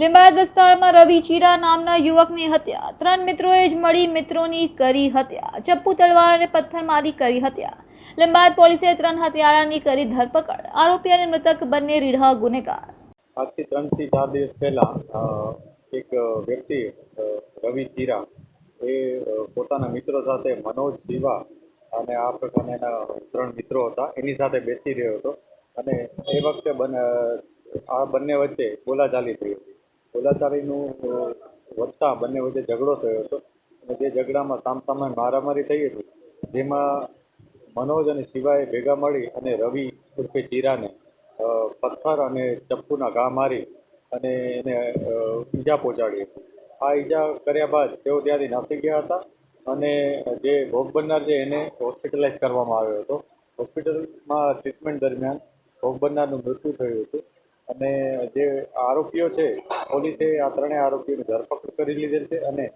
લીંબાયત વિસ્તારમાં રવિ ચીરા નામના યુવકની હત્યા. ત્રણ મિત્રોએ જ મળી મિત્રોની કરી હત્યા. ચપ્પુ તલવાર અને પથ્થરમારી કરી હત્યા. લીંબાયત પોલીસે ત્રણ હત્યારાની કરી ધરપકડ. આરોપી અને મૃતક બંને રીઢા ગુનેગાર. આજથી ત્રણથી ચાર દિવસ પહેલા એક વ્યક્તિ રવિ ચીરા, એ પોતાના મિત્રો સાથે મનોજ શિવા અને આ પ્રકારના એના ત્રણ મિત્રો હતા. એની સાથે બેસી રહ્યો હતો અને એ વખતે આ બંને વચ્ચે બોલાચાલી થઈ હતી. બોલાચાલીનું અ, વધતા બંને વચ્ચે ઝઘડો થયો હતો. અને જે ઝઘડામાં સામસામે મારામારી થઈ હતી જેમાં મનોજ અને શિવાએ ભેગા મળી અને રવિ ઉર્ફે ચીરાને પથ્થર અને ચપ્પુના ઘા મારી અને એને ઈજા પહોંચાડી હતી. આ ઈજા કર્યા બાદ તેઓ ત્યાંથી નાસી ગયા હતા અને જે ભોગ બનનાર છે એને હોસ્પિટલાઇઝ કરવામાં આવ્યો હતો. હોસ્પિટલમાં ટ્રીટમેન્ટ દરમિયાન ભોગ બનનારનું મૃત્યુ થયું હતું. અને જે આરોપીઓ છે પોલીસે આ ત્રણેય આરોપીઓની ધરપકડ કરી લીધેલ છે અને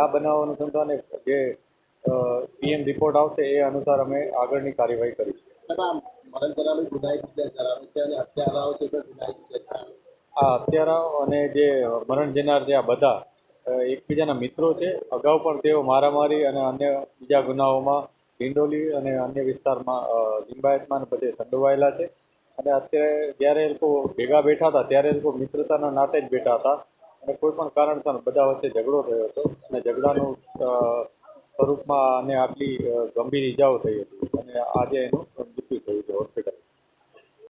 આ બનાવ અનુસંધાને જે પીએમ રિપોર્ટ આવશે એ અનુસાર અમે આગળની કાર્યવાહી કરીશું. આ કરાવે છે હત્યારાઓ આ હત્યારાઓ અને જે મરણ જનાર છે આ બધા એકબીજાના મિત્રો છે અગાઉ પણ તેઓ મારામારી અને અન્ય બીજા ગુનાઓમાં ડિંડોલી અને અન્ય વિસ્તારમાં લિંબાયતમાં બધે સંડોવાયેલા છે. અને અત્યારે જ્યારે એ લોકો ભેગા બેઠા હતા, ત્યારે એ લોકો મિત્રતાના નાતે જ બેઠા હતા. અને કોઈ પણ કારણસર બધા વચ્ચે ઝઘડો થયો હતો. અને ઝઘડાનું સ્વરૂપમાં અને આટલી ગંભીર ઈજાઓ થઈ હતી. અને આજે એનું